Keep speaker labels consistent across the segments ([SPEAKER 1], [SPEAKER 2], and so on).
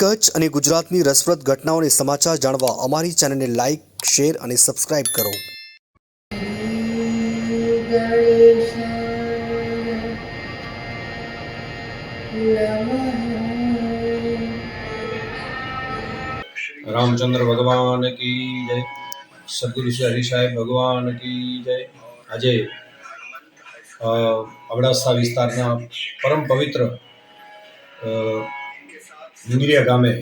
[SPEAKER 1] કચ્છ અને ગુજરાતની રસપ્રદ ઘટનાઓને સમાચાર જાણવા અમારી ચેનલને લાઇક શેર અને સબસ્ક્રાઇબ કરો.
[SPEAKER 2] રામચંદ્ર ભગવાન કી જય. સદગુરુ શ્રી હરિ સાહેબ ભગવાન કી જય. આજે અબડાસા વિસ્તારના પરમ પવિત્ર ડુંગરિયા ગામે,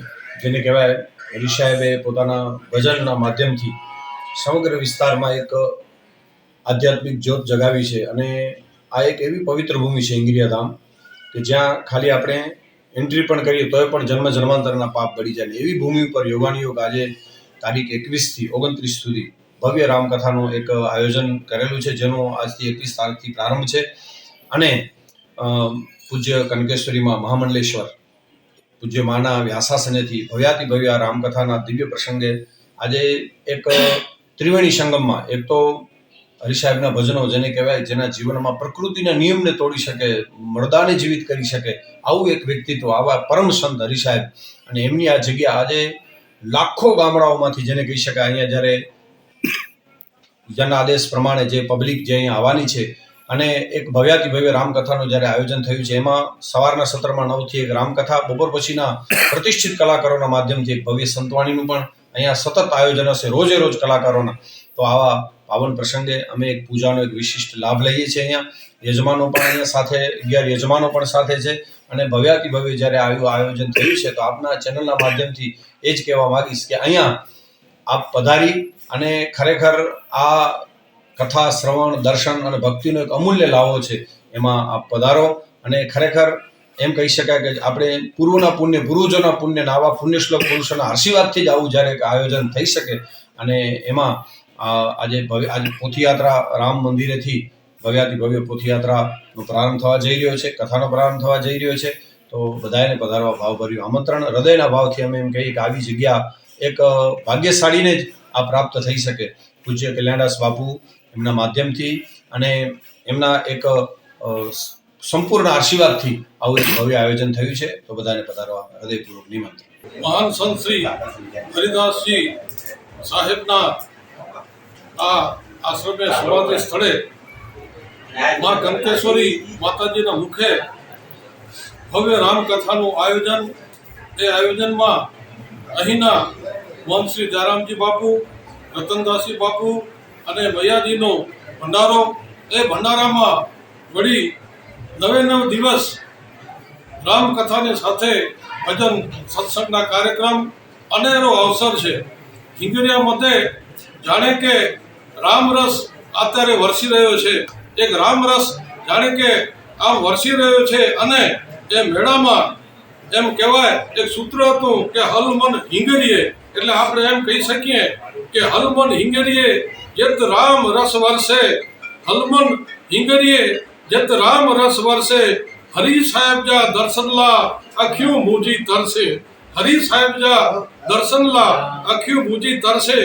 [SPEAKER 2] જેને કહેવાય હરી સાહેબે પોતાના ભજનના માધ્યમથી સમગ્ર વિસ્તારમાં એક આધ્યાત્મિક જ્યોત જગાવી છે અને આ એક એવી પવિત્ર ભૂમિ છે ઇંગરિયા ધામ કે જ્યાં ખાલી આપણે એન્ટ્રી પણ કરીએ તોય પણ જન્મ જન્માંતરના પાપ બળી જાય એવી ભૂમિ ઉપર યોગાની આજે તારીખ એકવીસથી ઓગણત્રીસ સુધી ભવ્ય રામકથાનું એક આયોજન કરેલું છે, જેનો આજથી એકવીસ તારીખથી પ્રારંભ છે. અને પૂજ્ય કનકેશ્વરીમાં મહામંડલેશ્વર પૂજ્ય માના વ્યાસાસનેથી ભવ્યાતિ ભવ્ય રામકથાના દિવ્ય પ્રસંગે આજે એક ત્રિવેણી સંગમમાં, એક તો હરિસાહેબના ભજનો જેને કહેવાય, જેના જીવનમાં પ્રકૃતિના નિયમને તોડી શકે, મરદાને જીવિત કરી શકે, આવું એક વ્યક્તિત્વ, આવા પરમ સંત હરિસાહેબ અને એમની આ જગ્યા આજે લાખો ગામડાઓમાંથી જેને કહી શકાય, અહીંયા જ્યારે જન આદેશ પ્રમાણે જે પબ્લિક જે અહીંયા આવવાની છે અને એક ભવ્યાતિ ભવ્ય રામકથાનું જ્યારે આયોજન થયું છે, એમાં સવારના સત્રમાં નવથી એક રામકથા, બપોર પછીના પ્રતિષ્ઠિત કલાકારોના માધ્યમથી એક ભવ્ય સંતવાણીનું પણ અહીંયા સતત આયોજન હશે, રોજે રોજ કલાકારોના. તો આવા પાવન પ્રસંગે અમે એક પૂજાનો એક વિશિષ્ટ લાભ લઈએ છીએ અહીંયા. યજમાનો પણ અહીંયા સાથે, અગિયાર યજમાનો પણ સાથે છે. અને ભવ્યાતિ ભવ્ય જ્યારે આવ્યું આયોજન થયું છે, તો આપના ચેનલના માધ્યમથી એ જ કહેવા માંગીશ કે અહીંયા આપ પધારી અને ખરેખર આ કથા, શ્રવણ, દર્શન અને ભક્તિનો એક અમૂલ્ય લાવો છે એમાં આપ પધારો. અને ખરેખર એમ કહી શકાય કે આપણે પૂર્વના પુણ્ય પૂર્વજોના પુણ્ય આવા પુણ્યશ્લોક પુરુષોના આશીર્વાદથી જ આવું જ્યારે આયોજન થઈ શકે અને એમાં આજે આજે પોથીયાત્રા રામ મંદિરેથી ભવ્યાતિ ભવ્ય પોથીયાત્રાનો પ્રારંભ થવા જઈ રહ્યો છે, કથાનો પ્રારંભ થવા જઈ રહ્યો છે. તો બધાને પધારવા ભાવભર્યું આમંત્રણ. હૃદયના ભાવથી અમે એમ કહીએ કે આવી જગ્યા એક ભાગ્યશાળીને જ આ પ્રાપ્ત થઈ શકે. પૂજ્ય કલ્યાણદાસ બાપુ એમના માધ્યમથી અને એમના એક સંપૂર્ણ આશીર્વાદથી આવું ભવ્ય આયોજન થયું છે. તો બધાને પધારવા હૃદયપૂર્વક નિમંત્રણ.
[SPEAKER 3] મહાન સંત શ્રી હરિદાસજી સાહેબના આ આશ્રમે સમાધિ સ્થળે મા કંકેશ્વરી માતાજીના મુખે ભવ્ય રામકથાનું આયોજન. એ આયોજનમાં અહીંના મન શ્રી જારામજી બાપુ, રતનદાસજી બાપુ અને મૈયાજીનો ભંડારો. એ ભંડારામાં વળી નવે નવ દિવસ રામકથાની સાથે ભજન સત્સંગના કાર્યક્રમ અનેરો અવસર છે. હિંગરિયા મતે જાણે કે રામરસ અત્યારે વરસી રહ્યો છે. એક રામરસ જાણે કે આમ વરસી રહ્યો છે અને એ મેળામાં એમ કહેવાય, એક સૂત્ર હતું કે હલમન હિંગરીએ. એટલે આપણે એમ કહી શકીએ કે હલમન હિંગરીએ જેત રામ રસ વરસે હલમન હિંગરીએ જેત રામ રસ વરસે હરી સાહેબ જા દર્શનલા અખ્યું મૂજી તરસે હરી સાહેબ જા દર્શનલા અખ્યું મૂજી તરસે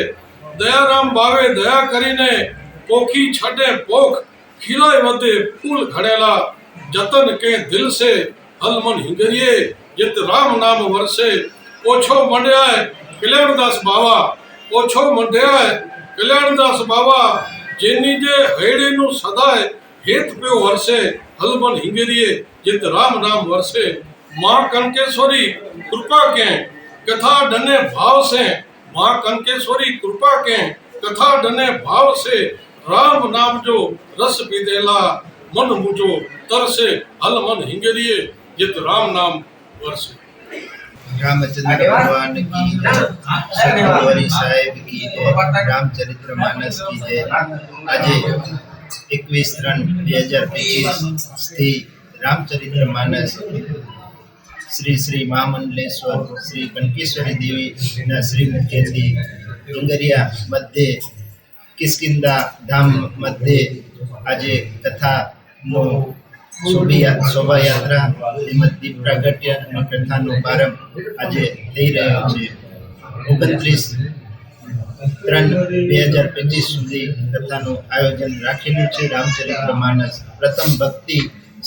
[SPEAKER 3] દયારામ બાવે દયા કરીને પોખી છડે પોખ ખીલાય વધે ફૂલ ઘડેલા જતન કે દિલ સે હલમન હિંગરીએ જેત રામ નામ વરસે ઓછો મંડ્યાય કલ્યાણદાસ બાવા ઓછો મંડ્યાય કલ્યાણદાસ બાવા જેની જે હૈડેનું સદાય હેત પ્યો વર્ષે હલમન હિંગરીએ જેત રામ નામ વરસે, માં કંકેશ્વરી કૃપા કે, કથા ડને ભાવ સે, માં કંકેશ્વરી કૃપા કે, કથા ડને ભાવ સે, રામ નામ જો રસ પીધેલા, મન મુજો તરસે હલ મન હિંગરીએ રામ નામ વરસે.
[SPEAKER 4] રામચંદ્ર ભગવાન કી સદગુરુવારી સાહેબ કી રામચરિત્ર માનસ કી જય. આજે એકવીસ ત્રણ બે હજાર પચીસથી રામચરિત્ર માનસ શ્રી શ્રી મહામંડલેશ્વર શ્રી કનકેશ્વરી દેવીના શ્રીમુખેથી ડુંગરિયા મધ્ય કિસ્કિંદા ધામ મધ્ય આજે કથાનું શોભાયાત્રા તેમજ પ્રાગટ્ય અને પ્રારંભ આજે થઈ રહ્યો છે. ઓગણત્રીસ ત્રણ બે હજાર પચીસ સુધી કથાનું આયોજન રાખેલું છે. રામચરિત્ર માનસ પ્રથમ ભક્તિ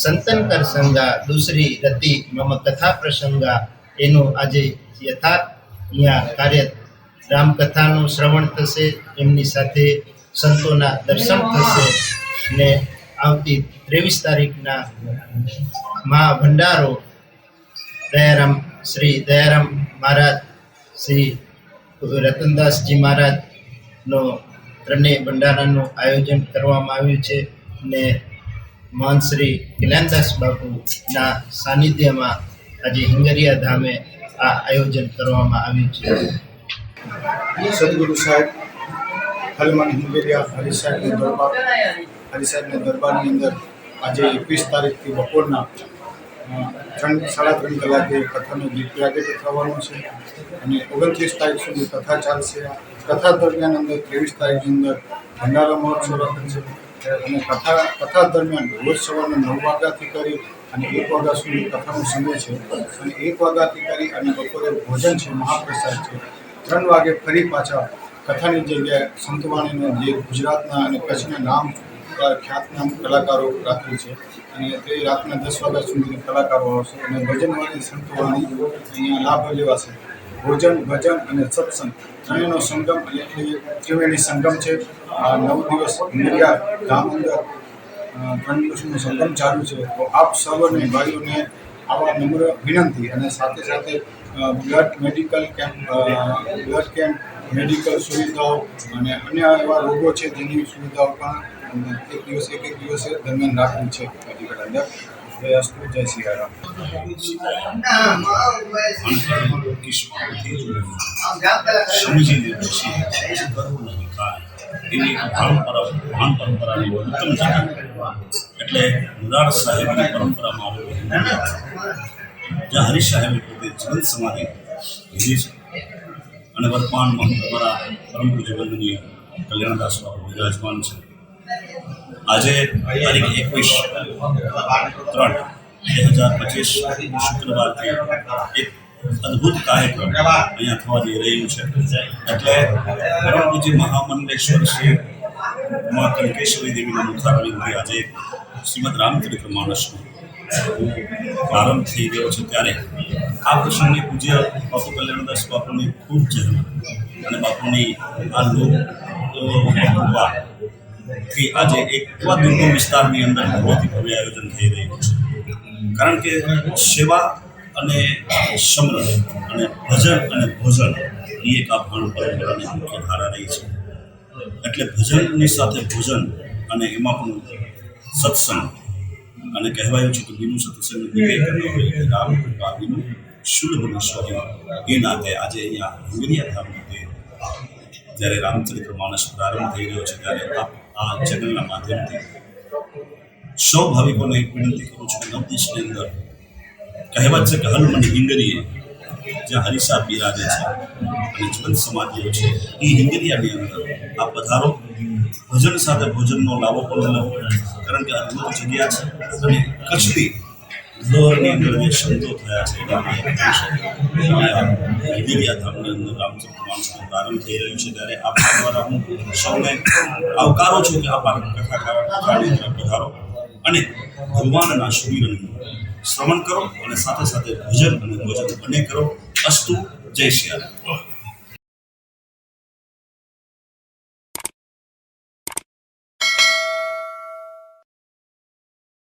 [SPEAKER 4] સંતન કર સંગા, દૂસરી રતિ મમ કથા પ્રસંગા. એનું આજે યથાર્થ અહીંયા કાર્ય રામકથાનું શ્રવણ થશે. એમની સાથે સંતોના દર્શન થશે ને આવતી ત્રેવીસ તારીખના મહા ભંડારો. દયારામ શ્રી દયારામ મહારાજ, શ્રી રતનદાસજી મહારાજનો ત્રણેય ભંડારાનું આયોજન કરવામાં આવ્યું છે અને મહંત શ્રી જ્ઞાનદાસ બાપુના સાનિધ્યમાં આજે હિંગરિયા ધામે આ આયોજન કરવામાં આવ્યું છે.
[SPEAKER 5] સદગુરુ સાહેબ હનુમાન હિંગરિયા હરિ સાહેબના હરી સાહેબના દરબારની અંદર આજે એકવીસ તારીખથી બપોરના ત્રણ, સાડા ત્રણ કલાકે કથાનો ગીત પ્રાગટ્ય થવાનો છે અને ઓગણત્રીસ તારીખ સુધી કથા ચાલશે. કથા દરમિયાન અંદર ત્રેવીસ તારીખની અંદર ભંડારા મહોત્સવ રાખે છે. અને કથા કથા દરમિયાન રોજ સવારના નવ વાગ્યાથી કરી અને એક વાગ્યા સુધી કથાનો સમય છે. અને એક વાગ્યાથી કરી અને બપોરે ભોજન છે, મહાપ્રસાદ છે. ત્રણ વાગે ફરી પાછા કથાની જગ્યાએ સંતવાણીનો જે ગુજરાતના અને કચ્છના નામ ખ્યાતનામ કલાકારો રાખ્યું છે. અને તે રાતના દસ વાગ્યા સુધી કલાકારો આવશે. અને ભજનવાણી સંતવાણી અહીંયા લાભ લેવાશે ભોજન, ભજન અને સત્સંગ. ત્રણેયનો સંગમ એટલે ત્રિવેણી સંગમ છે. નવ દિવસ ઇન્ડિયા ગામ અંદર ત્રણ દિવસનો સંગમ ચાલુ છે. તો આપ સર્વને ભાઈઓને આવા નમ્ર વિનંતી અને સાથે સાથે blood medical camp blood camp, medical સુવિધાઓ અને અન્ય એવા રોગો છે જેની સુવિધાઓ પણ એક દિવસ એક એક દિવસે દરમિયાન રાખવી છે મેડિકલ અંદર જય અસ્તુ જય સિયારામ
[SPEAKER 6] સમજીને પછી કરવું નહીં થાય એવી એક પરંપરા મહાન પરંપરાની ઉત્તમ જગા એટલે મુરાર સાહેબની પરંપરામાં આવેલું જ્યાં હરીશ સાહેબે પોતે જીવંત સમાધિ લીધી છે. અને વર્તમાન મહંત દ્વારા પરમ પૂજ્ય વંદનીય કલ્યાણદાસ બાપુ વિરાજમાન છે. આજે તારીખ એકવીસ ત્રણ, બે હજાર પચીસ શુક્રવારથી એક અદ્ભુત કાર્યક્રમ અહીંયા થવા જઈ રહ્યું છે. એટલે પરમ પૂજ્ય મહામંડલેશ્વર શ્રી મા કંકેશ્વરી દેવીના મુખારવિંદથી આજે શ્રીમદ રામચરિત્ર માણસનો પ્રારંભ થઈ ગયો છે ત્યારે આ પ્રસંગે પૂજ્ય બાપુ કલ્યાણદાસ બાપુની ખૂબ જહેમત અને બાપુની આ લોક થી આજે એક દુર્ગમ વિસ્તારની અંદર ભવ્યથી ભવ્ય આયોજન થઈ રહ્યું છે. કારણ કે સેવા અને સમરણ અને ભજન અને ભોજન એ એક આ ભાણ પરંપરાની મુખ્ય ધારા રહી છે. એટલે ભજનની સાથે ભોજન અને એમાં પણ સત્સંગ અને કહેવાયું છે કે બીનું સત્સંગ રામ કૃપા બીનું શુલ્ભ નશ્વરી એ નાતે આજે અહીંયા હંગરિયા ધામ જ્યારે રામચરિત્ર માનસ પ્રારંભ થઈ રહ્યો છે ત્યારે આ આ ચેનલના માધ્યમથી સૌ ભાવિકોને એક વિનંતી કરું છું કે નવ દિવસની અંદર કહેવત છે કે હનુમની હિંગરીએ, જ્યાં હરીસા બિરાજે છે અને જીવન સમાધિઓ છે. એ હિંગરિયાની અંદર આ પધારો. ભજન સાથે ભોજનનો લાવો પણ લો કારણ કે અદભુત જગ્યા છે અને કચ્છની ત્યારે આપણા દ્વારા સૌને આવકારો છું કે આ કથા કથાની અંદર પધારો અને ભગવાનના શરીરનું શ્રવણ કરો અને સાથે સાથે ભજન અને ભોજન બંને કરો અસ્તુ જય શ્રી રામ